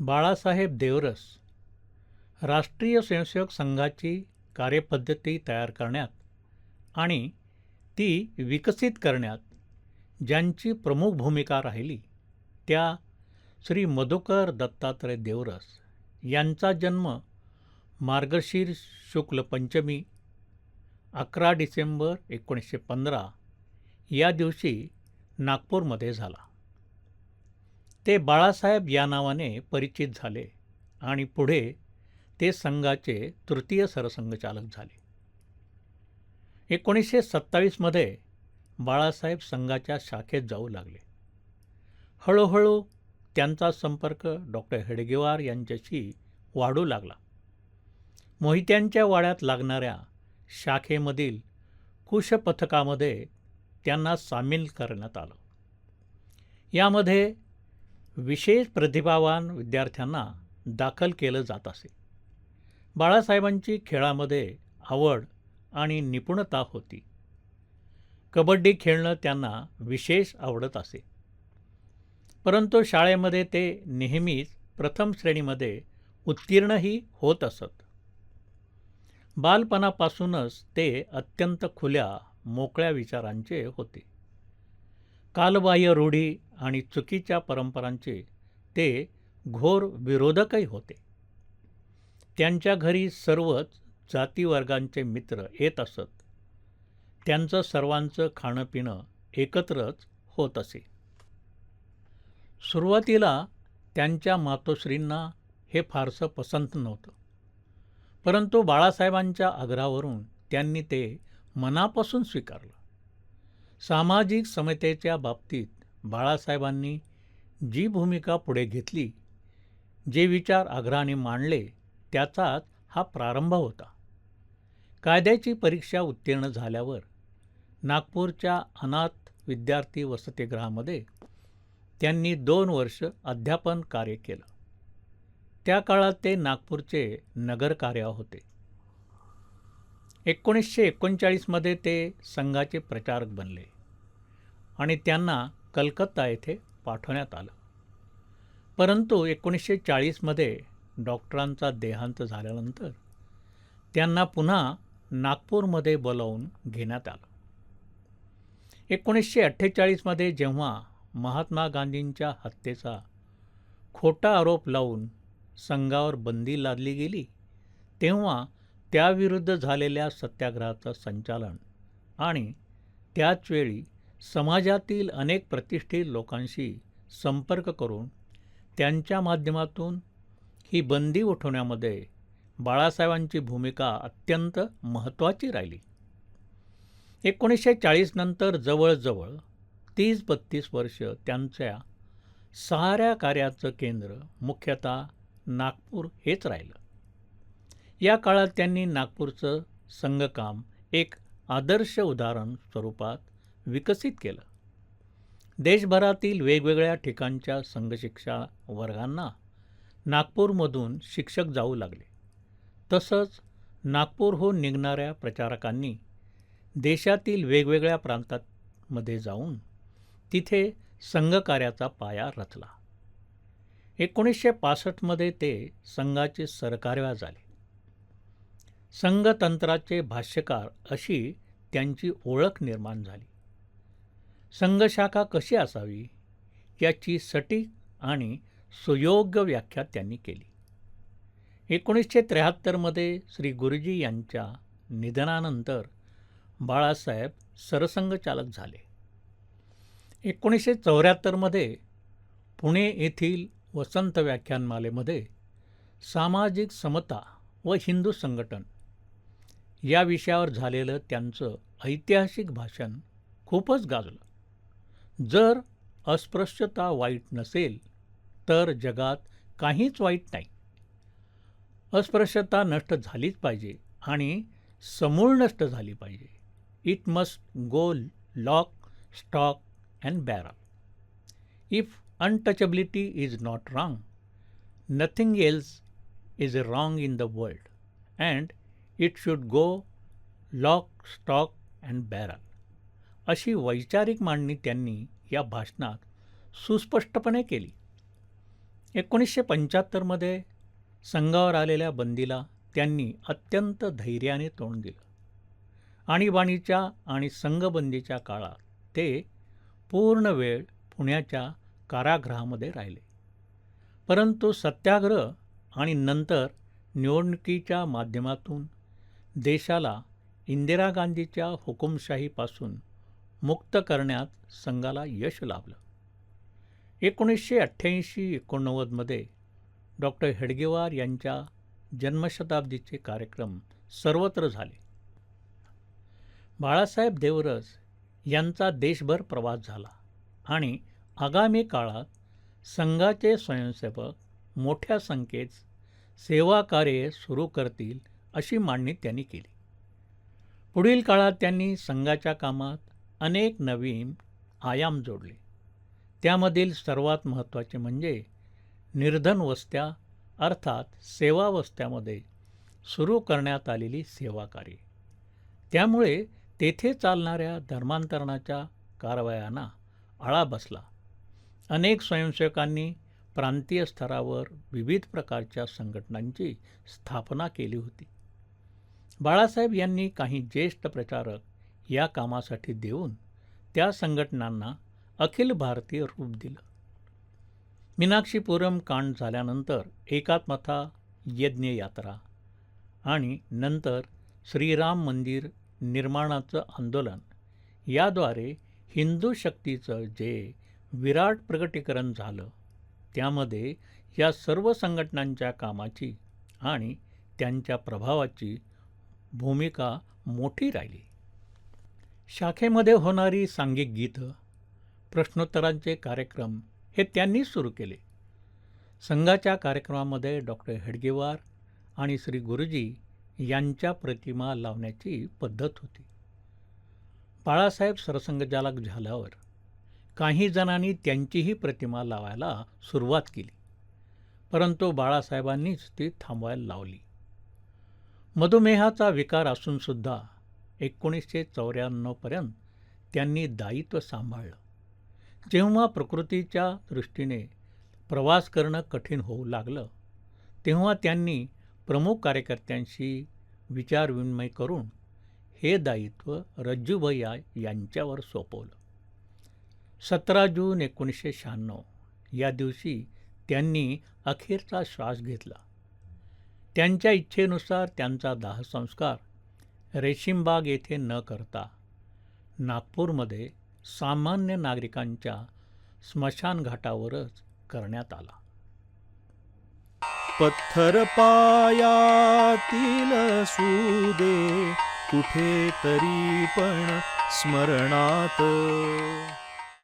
बाळासाहेब देवरस राष्ट्रीय स्वयंसेवक संघाची कार्यपद्धती तयार करण्यात आणि ती विकसित करण्यात ज्यांची प्रमुख भूमिका राहिली त्या श्री मधुकर दत्तात्रय देवरस यांचा जन्म मार्गशीर शुक्ल पंचमी अकरा डिसेंबर एकोणीसशे पंधरा या दिवशी नागपूरमध्ये झाला. ते बाळासाहेब या नावाने परिचित झाले आणि पुढे ते संघाचे तृतीय सरसंघचालक झाले. एकोणीसशे सत्तावीसमध्ये बाळासाहेब संघाच्या शाखेत जाऊ लागले. हळूहळू त्यांचा संपर्क डॉक्टर हेडगेवार यांच्याशी वाढू लागला. मोहित्यांच्या वाड्यात लागणाऱ्या शाखेमधील कुशपथकामध्ये त्यांना सामील करण्यात आलं. यामध्ये विशेष प्रतिभावान विद्यार्थ्यांना दाखल केलं जात असे. बाळासाहेबांची खेळामध्ये आवड आणि निपुणता होती. कबड्डी खेळणं त्यांना विशेष आवडत असे. परंतु शाळेमध्ये ते नेहमीच प्रथम श्रेणीमध्ये उत्तीर्णही होत असत. बालपणापासूनच ते अत्यंत खुल्या मोकळ्या विचारांचे होते. कालबाह्य रूढी आणि चुकीच्या परंपरांचे ते घोर विरोधकही होते. त्यांच्या घरी सर्वच जातीवर्गांचे मित्र येत असत. त्यांचं सर्वांचं खाणंपिणं एकत्रच होत असे. सुरुवातीला त्यांच्या मातोश्रींना हे फारसं पसंत नव्हतं. परंतु बाळासाहेबांच्या आग्रहावरून त्यांनी ते मनापासून स्वीकारलं. सामाजिक समतेच्या बाबतीत बाळासाहेबांनी जी भूमिका पुढे घेतली जे विचार आग्रहाने मांडले त्याचाच हा प्रारंभ होता. कायद्याची परीक्षा उत्तीर्ण झाल्यावर नागपूरच्या अनाथ विद्यार्थी वसतिगृहामध्ये त्यांनी दोन वर्ष अध्यापन कार्य केलं. त्या काळात ते नागपूरचे नगरकार्य होते. एकोणीसशे एकोणचाळीसमध्ये ते संघाचे प्रचारक बनले आणि त्यांना कलकत्ता येथे पाठवण्यात आलं. परंतु एकोणीसशे चाळीसमध्ये डॉक्टरांचा देहांत झाल्यानंतर त्यांना पुन्हा नागपूरमध्ये बोलावून घेण्यात आलं. एकोणीसशे अठ्ठेचाळीसमध्ये जेव्हा महात्मा गांधींच्या हत्येचा खोटा आरोप लावून संघावर बंदी लादली गेली तेव्हा त्याविरुद्ध झालेल्या सत्याग्रहाचं संचालन आणि त्याचवेळी समाजातील अनेक प्रतिष्ठित लोकांशी संपर्क करून त्यांच्या माध्यमातून ही बंदी उठवण्यामध्ये बाळासाहेबांची भूमिका अत्यंत महत्त्वाची राहिली. एकोणीसशे चाळीसनंतर जवळजवळ तीस बत्तीस वर्ष त्यांच्या साऱ्या कार्याचं केंद्र मुख्यतः नागपूर हेच राहिलं. या काळात त्यांनी नागपूरचं संघकाम एक आदर्श उदाहरण स्वरूपात विकसित केलं. देशभरातील वेगवेगळ्या ठिकाणच्या संघशिक्षा वर्गांना नागपूरमधून शिक्षक जाऊ लागले. तसंच नागपूरहून हो निघणाऱ्या प्रचारकांनी देशातील वेगवेगळ्या प्रांतांमध्ये जाऊन तिथे संघकार्याचा पाया रचला. एकोणीसशे पासष्टमध्ये ते संघाचे सरकार्या झाले. संघतंत्राचे भाष्यकार अशी त्यांची ओळख निर्माण झाली. संघशाखा कशी असावी याची सटीक आणि सुयोग्य व्याख्या त्यांनी केली. एकोणीसशे त्र्याहत्तरमध्ये श्री गुरुजी यांच्या निधनानंतर बाळासाहेब सरसंघचालक झाले. एकोणीसशे चौऱ्याहत्तरमध्ये पुणे येथील वसंत व्याख्यानमालेमध्ये सामाजिक समता व हिंदू संघटन या विषयावर झालेलं त्यांचं ऐतिहासिक भाषण खूपच गाजलं. जर अस्पृश्यता वाईट नसेल तर जगात काहीच वाईट नाही. अस्पृश्यता नष्ट झालीच पाहिजे आणि समूळ नष्ट झाली पाहिजे. It must go lock stock and barrel if untouchability is not wrong nothing else is wrong in the world and it should go lock stock and barrel अशी वैचारिक मांडणी त्यांनी या भाषणात सुस्पष्टपणे केली. एकोणीसशे पंच्याहत्तरमध्ये संघावर आलेल्या बंदीला त्यांनी अत्यंत धैर्याने तोंड दिलं. आणीबाणीच्या आणि संघबंदीच्या काळात ते पूर्ण वेळ पुण्याच्या कारागृहामध्ये राहिले. परंतु सत्याग्रह आणि नंतर निवडणुकीच्या माध्यमातून देशाला इंदिरा गांधीच्या हुकुमशाहीपासून मुक्त करण्यात संघाला यश लाभलं. एकोणीसशे अठ्ठ्याऐंशी एकोणनव्वदमध्ये डॉक्टर हेडगेवार यांच्या जन्मशताब्दीचे कार्यक्रम सर्वत्र झाले. बाळासाहेब देवरस यांचा देशभर प्रवास झाला आणि आगामी काळात संघाचे स्वयंसेवक मोठ्या संख्येत सेवा कार्ये सुरू करतील अशी मांडणी त्यांनी केली. पुढील काळात त्यांनी संघाच्या कामात अनेक नवीन आयाम जोडले. त्यामधील सर्वात महत्त्वाचे म्हणजे निर्धन वस्त्या अर्थात सेवा वस्त्यामध्ये सुरू करण्यात आलेली सेवाकार्य त्यामुळे तेथे चालणाऱ्या धर्मांतरणाच्या कारवायांना आळा बसला. अनेक स्वयंसेवकांनी प्रांतीय स्तरावर विविध प्रकारच्या संघटनांची स्थापना केली होती. बाळासाहेब यांनी काही ज्येष्ठ प्रचारक या कामासाठी देऊन त्या संघटनांना अखिल भारतीय रूप दिलं. मीनाक्षीपुरम कांड झाल्यानंतर एकात्मता यज्ञ यात्रा आणि नंतर श्रीराम मंदिर निर्माणाचं आंदोलन याद्वारे हिंदू शक्तीचं जे विराट प्रगटीकरण झालं त्यामध्ये या सर्व संघटनांच्या कामाची आणि त्यांच्या प्रभावाची भूमिका मोठी राहिली. शाखेमध्ये होणारी सांघिक गीतं प्रश्नोत्तरांचे कार्यक्रम हे त्यांनीच सुरू केले. संघाच्या कार्यक्रमामध्ये डॉक्टर हेडगेवार आणि श्री गुरुजी यांच्या प्रतिमा लावण्याची पद्धत होती. बाळासाहेब सरसंघचालक झाल्यावर काही जणांनी त्यांचीही प्रतिमा लावायला सुरुवात केली परंतु बाळासाहेबांनीच ती थांबवायला लावली. मधुमेहाचा विकार असूनसुद्धा एकोणीसशे चौऱ्याण्णवपर्यंत त्यांनी दायित्व सांभाळलं. जेव्हा प्रकृतीच्या दृष्टीने प्रवास करणं कठीण होऊ लागलं तेव्हा त्यांनी प्रमुख कार्यकर्त्यांशी विचारविनिमय करून हे दायित्व रज्जूभैया यांच्यावर सोपवलं. सतरा जून एकोणीसशे शहाण्णव या दिवशी त्यांनी अखेरचा श्वास घेतला. त्यांच्या इच्छेनुसार त्यांचा दाहसंस्कार रेशीमबाग येथे न करता नागपूरमध्ये सामान्य नागरिकांच्या स्मशानघाटावरच करण्यात आला. पत्थर पायातील सुदे कुठे तरी पण स्मरणात.